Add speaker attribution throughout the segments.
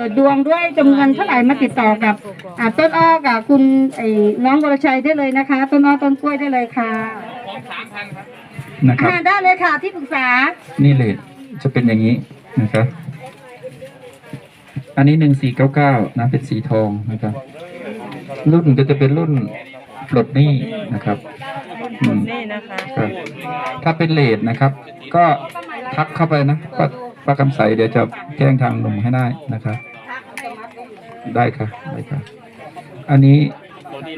Speaker 1: ปิดดวงด้วยจำนวนเท่าไหร่มาติดต่อกับอ่าต้นอ้อกับคุณไอ้น้องวรชัยได้เลยนะคะ ต้นอ้อต้นกล้วยได้เลยค่ะ
Speaker 2: นะครับ
Speaker 1: อ่าได้เลยค่ะที่ปรึกษา
Speaker 2: นี่เลทจะเป็นอย่างนี้นะครับ อันนี้หนึ่งสี่เก้าเก้านะเป็นสีทองนะครับ รุ่นก็จะเป็นรุ่นปลดหนี้นะครับอืม
Speaker 3: นี่นะคะ
Speaker 2: ครับ ถ้าเป็นเลทนะครับ ก็ทักเข้าไปนะป้าป้ากำใสเดี๋ยวจะแจ้งทางหนุ่มให้ได้นะครับ ได้ค่ะได้ค่ะ อันนี้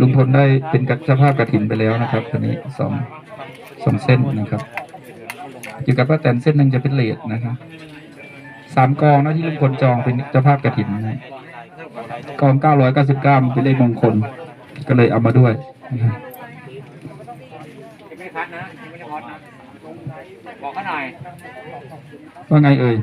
Speaker 2: ลุงพลได้เป็นกัจภาพกระถินไปแล้วนะครับอันนี้สองสองเส้นนะครับอยู่กับป้าแตนเส้นหนึ่งจะเป็นเลทนะครับสามกองนะที่ลุงพลจองเป็นเจ้าภาพกระถินนะกองเก้าร้อยเก้าสิบเก้าเป็นเลขมงคล ก็เลยเอามาด้วยนะครับ
Speaker 4: ไม่พัดนะไม่ได้พัดนะ บอกเขาหน่อย
Speaker 2: ว่าไงเอ่ย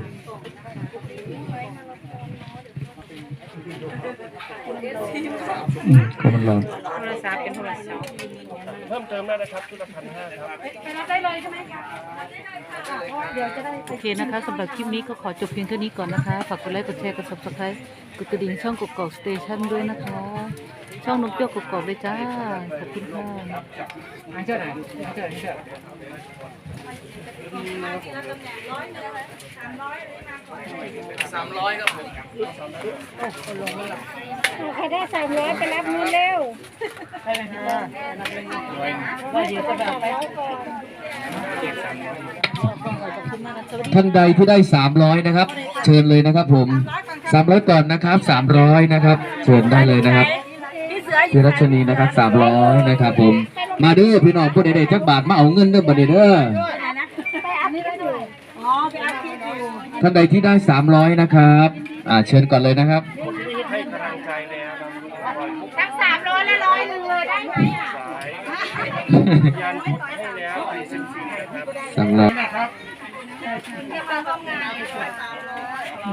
Speaker 2: อืมขอบคุณเรา
Speaker 3: โทรศัพท์เป็นโทรศัพท์
Speaker 5: เพิ่มเติมได้นะครับชุดละพันห้าครับ
Speaker 3: ไปรับได้เลยใช่ไหมคะโอเคนะคะสำหรับคลิปนี้ก็ขอจบเพียงเท่านี้ก่อนนะคะ ฝากกดไลค์กดแชร์กดซับสไครต์กดกระดิ่งช่องกกอกสเตชันด้วยนะคะ ช่องนกเปี้ยวกกอกเลยจ้า ขอบคุณค่ะ
Speaker 4: อันเชิญหน่อยอันเชิญอันเชิญ
Speaker 1: ใครได้สามร้อยไปรับเงินเร็ว
Speaker 3: ว่าเดี๋ยวจะแบบไป
Speaker 6: ท่านใดที่ได้ 300 นะครับ เชิญเลยนะครับผม 300ก่อนนะครับ 300 นะครับเชิญได้เลยนะครับ พี่รัชนีนะครับ300นะครับผม มาเด้อพี่น้องผู้ใดๆจักบาทมาเอาเงินเด้อบัดนี้เด้อท่านใดที่ได้300นะครับอ่าเชิญก่อนเลยนะครับ
Speaker 5: ให้กำลังใจแล้วนะ
Speaker 1: ทั้งสามร้อยและร้อยหนึ่งเลยได้ไหมอะ
Speaker 5: ยันให้แล้วไอซิมซีนะครับ
Speaker 6: สำหรับ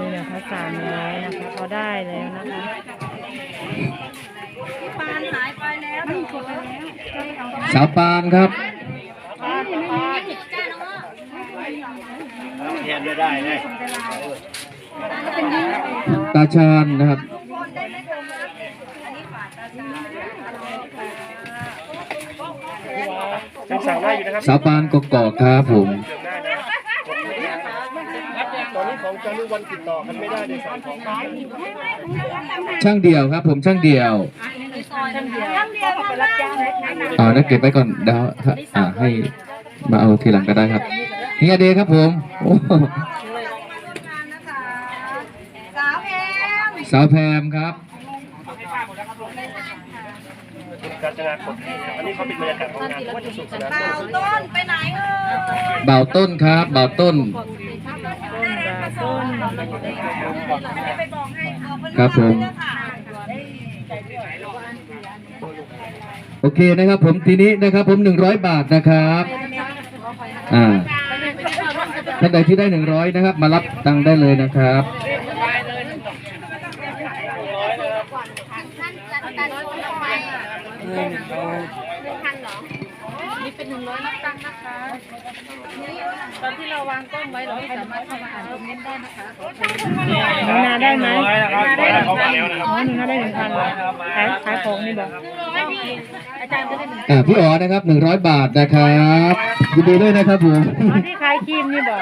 Speaker 3: นี่นะคะสามร้อยนะคะเขาได้แล้วนะคะ
Speaker 6: สาวปานครับ
Speaker 5: เทียนไม่ได้เลย
Speaker 6: ตาชาญนะครับ
Speaker 5: ยังสั่งได้อยู่นะครับ
Speaker 6: สาวปานกกอกครับผม
Speaker 5: เติมได้นะตอนนี้ของจารุวันติดต่อกันไม่ได้ในสายของ
Speaker 6: ช่างเดี่ยวครับผมช่างเดี่ยว อ่านักเก็บไว้ก่อนเดี๋ยวอ่าให้มาเอาทีหลังก็ได้ครับเฮียเดย์ครับผมโอ้
Speaker 1: สาวแพง
Speaker 6: สาวแพมครับ
Speaker 5: การจนากดให้ครับอันนี้เขาเป็นบรรยากาศของงานว่าจะสุขสนาน
Speaker 1: เต่าต้นไปไหนเอ่ย
Speaker 6: เบาต้นครับเบาต้น
Speaker 3: ต้นดาต้น
Speaker 1: ไปบอกให้ขอบคุณ
Speaker 6: ครับผม
Speaker 1: ค่ะ
Speaker 6: โอเคนะครับ ผมทีนี้นะครับ ผมหนึ่งร้อยบาทนะครับอ่าท่านใดที่ได้หนึ่งร้อยนะครับ มารับตังค์ได้เลยนะครับ
Speaker 3: เป็นหนึ่ง ร้อยนับตังค์นะคะ ตอนที่เราวางกล้องไว้เราไม่สามารถเข้ามาอ่านคอมเมนต์ได้นะคะหนูนาได้ไหมได้หนึ่งพันอ๋อหนูนาได้หนึ่งพันเหรอขายขายของนี่บอกอาจารย์จะได้หนึ่ง
Speaker 6: อ่าพี่อ๋อนะครับหนึ่งร้อยบาทนะครับยินดีด้วยนะครับผม
Speaker 3: อ๋อที่ขายครีมนี่บอก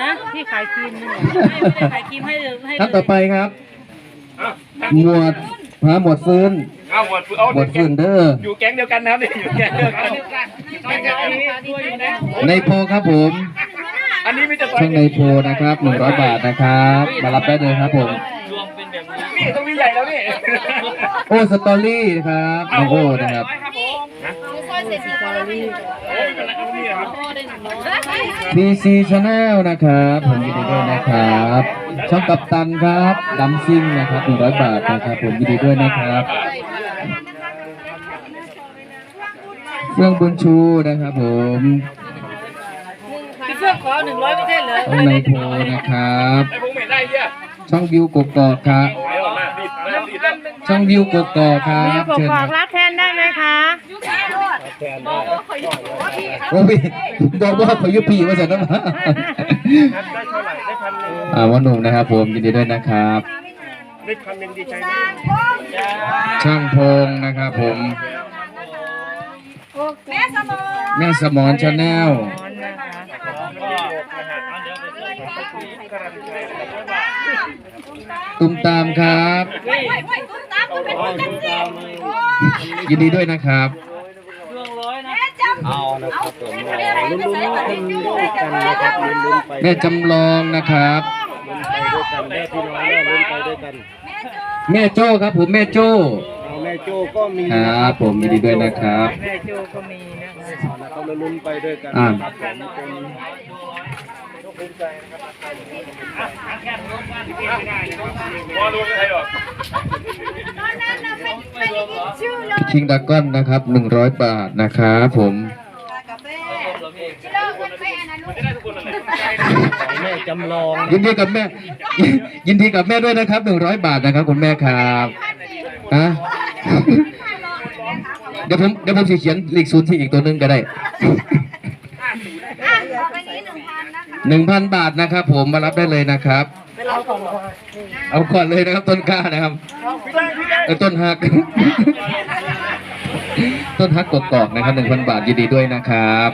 Speaker 3: นะที่ขายครีมนี่บอกไม่ได้ขายครีมให้เลยให้
Speaker 6: ท่านต่อไปครับ หมวดหาหมวดฟื้น
Speaker 5: เอาหมดเอา
Speaker 6: หมวดฟื้นเด้อ
Speaker 5: อยู่แก๊งเดียวกันนะครับนี่อยู่แก๊งเดียวกัน
Speaker 6: ในโพครับผม
Speaker 5: อันนี้มีแต่
Speaker 6: ช่างในโพนะครับหนึ่งร้อยบาทนะครับ มารับได้เลยครับผม
Speaker 5: นี่ต้องมีใหญ่แล้วนี่
Speaker 6: โอ้สตอรี่นะครับน้องโอ้นะครับ PC Channel นะครับผมยินดีด้วยนะครับ ช่องกัปตันครับดัมซิ่งนะครับ100บาทนะครับผมยินดีด้วยนะครับ เฟื่องบุญชูนะครับผม
Speaker 3: พี่เฟื่องขอหนึ่งร้อยไม่ใช่เหรอ
Speaker 6: ช่องในโพนะครับ
Speaker 5: ไอ้พวกเหม็นได้เหี้ย
Speaker 6: ช่องวิวกกอกครับ
Speaker 5: เดี๋ยวมาดิดมาดิดแล้ว
Speaker 6: ช่องวิวกกอกครั
Speaker 3: มี
Speaker 6: บ
Speaker 3: ก
Speaker 6: เชิญ
Speaker 3: ก
Speaker 6: ค
Speaker 3: อ
Speaker 6: รั
Speaker 3: ก
Speaker 6: บ
Speaker 3: รับแทนได้ไหมคะ
Speaker 6: โอ้ยบอกว่าขอยุพีมาจากนั้นมา
Speaker 5: ได้เท่าไหร่ได้พันหนึ่ง
Speaker 6: อ่าวันหนุ่มนะครับผมยินดีด้วยนะครับ
Speaker 5: ได้คำยังดีใจไหม
Speaker 6: ช่างพงนะครับผม
Speaker 3: แม่สมอ
Speaker 6: แม่สมอนชาแนล
Speaker 3: นะคะ
Speaker 6: ตุ้มตามครับ
Speaker 3: ไว้ไว้ตุ้มตามก็เป็นคนจังสิโอ้
Speaker 6: ยินดีด้วยนะครับ
Speaker 3: แม่จำเอานะครับผมลุ้นลุ้นคนด้วยกันนะครับลุ้นลุ้นไป
Speaker 6: แม่จำลองนะครับ
Speaker 5: ด้วยกันแม่พี่น้องแม่ลุ้นไปด้วยกัน
Speaker 3: แม่โจ
Speaker 6: แม่โจ้ครับผมแม่โจ้
Speaker 5: เอาแม่โจ้ก็มี
Speaker 6: ครับผมยินดีด้วยนะครับ
Speaker 3: แม่โจก็มีนะคะ
Speaker 5: นะครับเราลุ้นไปด้วยกัน
Speaker 6: อ่า
Speaker 5: นะครับผมเป็นพอรู้ใครหรอ
Speaker 3: ตอนนั้นเราไม่ไม่ได้ยินชื่อเลย
Speaker 6: คิงดากอนนะครับหนึ่งร้อยบาทนะครับผม
Speaker 3: กาแฟที่เราคนแม่นะลูก
Speaker 5: แม่จำลอง
Speaker 6: ยินดีกับแม่ ยินดีกับแม่ด้วยนะครับหนึ่งร้อยบาทนะครับคุณแม่ครับฮะ เดี๋ยวผมเดี๋ยวผมจะเขียนเลขศูนย์ที่อีกตัวหนึงก็ได้
Speaker 3: อะต่อไปนี้หนึ่งพันนะคะ
Speaker 6: หนึ่งพันบาทนะครับ ผมมารับได้เลยนะครับ เอาก่อนเลยนะครับต้นกล้านะครับเออต้นฮัก ต้นฮักกกอกนะครับหนึ่งพันบาทยินดีด้วยนะครับ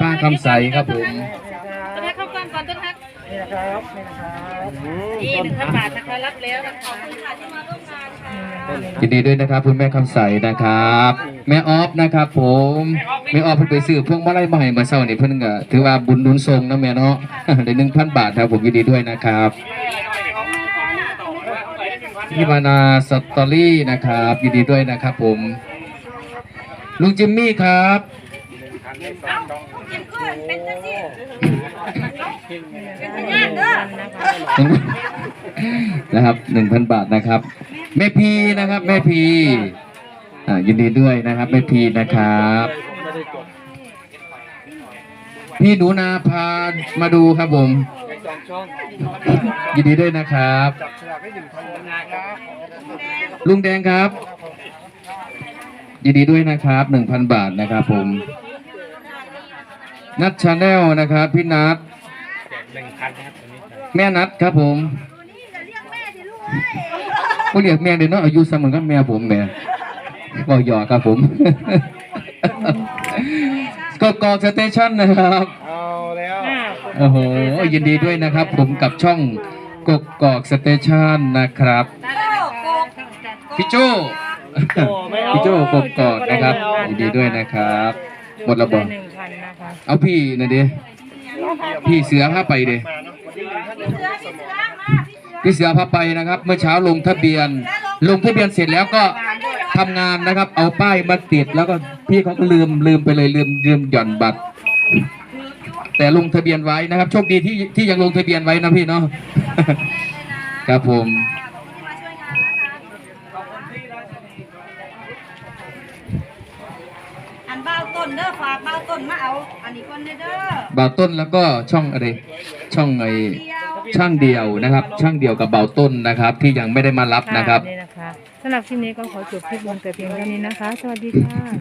Speaker 6: ป้าคำใสครับผม
Speaker 3: องก่อนต้นฮัก
Speaker 5: นี่นะครับนี่นะครับ
Speaker 3: นี่หนึ่งพันบาทนะคะรับแล้วนะคะขอบคุณค่ะที่มาร่วมงานค่ะ
Speaker 6: ยินดีด้วยนะครับคุณแม่คำใสนะครับ แม่ออฟนะครับ ผมแม่ออฟเพิ่นไปซื้อพวงมาลัยมาให้มาเช้านี่เพิ่นก็ถือว่าบุญหนุนทรงนะแม่เนาะได้หนึ่งพันบาทครับผมยินดีด้วยนะครับพี่มานาสตอรี่นะครับยินดีด้วยนะครับ ผมลุงจิมมี่ครับ
Speaker 3: กิ
Speaker 6: นะครับหนึ่งพันบาทนะครับแม่พีนะครับแม่พีอ่ายินดีด้วยนะครับแม่พีนะครับ พี่หนูนาพามาดูครับผมยินดีด้วยนะครับลุงแดงครับยินดีด้วยนะครับหนึ่งพันบาทนะครับผมนัดชาแนลนะครับพี่นั ทแม่นัดครับผมก็เรียกแม่เดี๋ยวเนาะอายุสมอนกับแม่ผมแม่ก็หยอกครับผม ก็กอกสเตชันนะครับ
Speaker 5: เอาแล้ว
Speaker 6: โอ้โหยินดีด้วยนะครับ ผมกับช่องกกกอกสเตชันนะครับ พี่โจพี่โจกกกอกนะครับยินดีด้วยนะครับ หมดระบบ
Speaker 3: หนึ่งพันนะคะ
Speaker 6: เอาพี่หน่อยดิ พี่เสือพาไปดิพี่เสือพาไปนะครับ เมื่อเช้าลงทะเบียน ลงทะเบียนเสร็จแล้วก็ทำงานนะครับ เอาป้ายมาติดแล้วก็พี่เขาก็ลืมลืมไปเลยลืมลืมหย่อนบัตร แต่ลงทะเบียนไว้นะครับ โชคดีที่ที่ยังลงทะเบียนไว้นะพี่เนาะครับผม
Speaker 3: อันเบ้า ต้นเด้อฝากเบ้าต้นมาเอา อันนี้คนเด้อ
Speaker 6: บ่าวต้นแล้วก็ช่องอะไรช่องไอ
Speaker 3: เดียว
Speaker 6: ช่างเดียวนะครับ ช่างเดียวกับบ่าวต้นนะครับ ที่ยังไม่ได้มารับนะครับ
Speaker 3: นี่นะคะสำหรับคลิปนี้ก็ขอจบคลิปลงแต่เพียงเท่านี้นะคะ สวัสดีค่ะ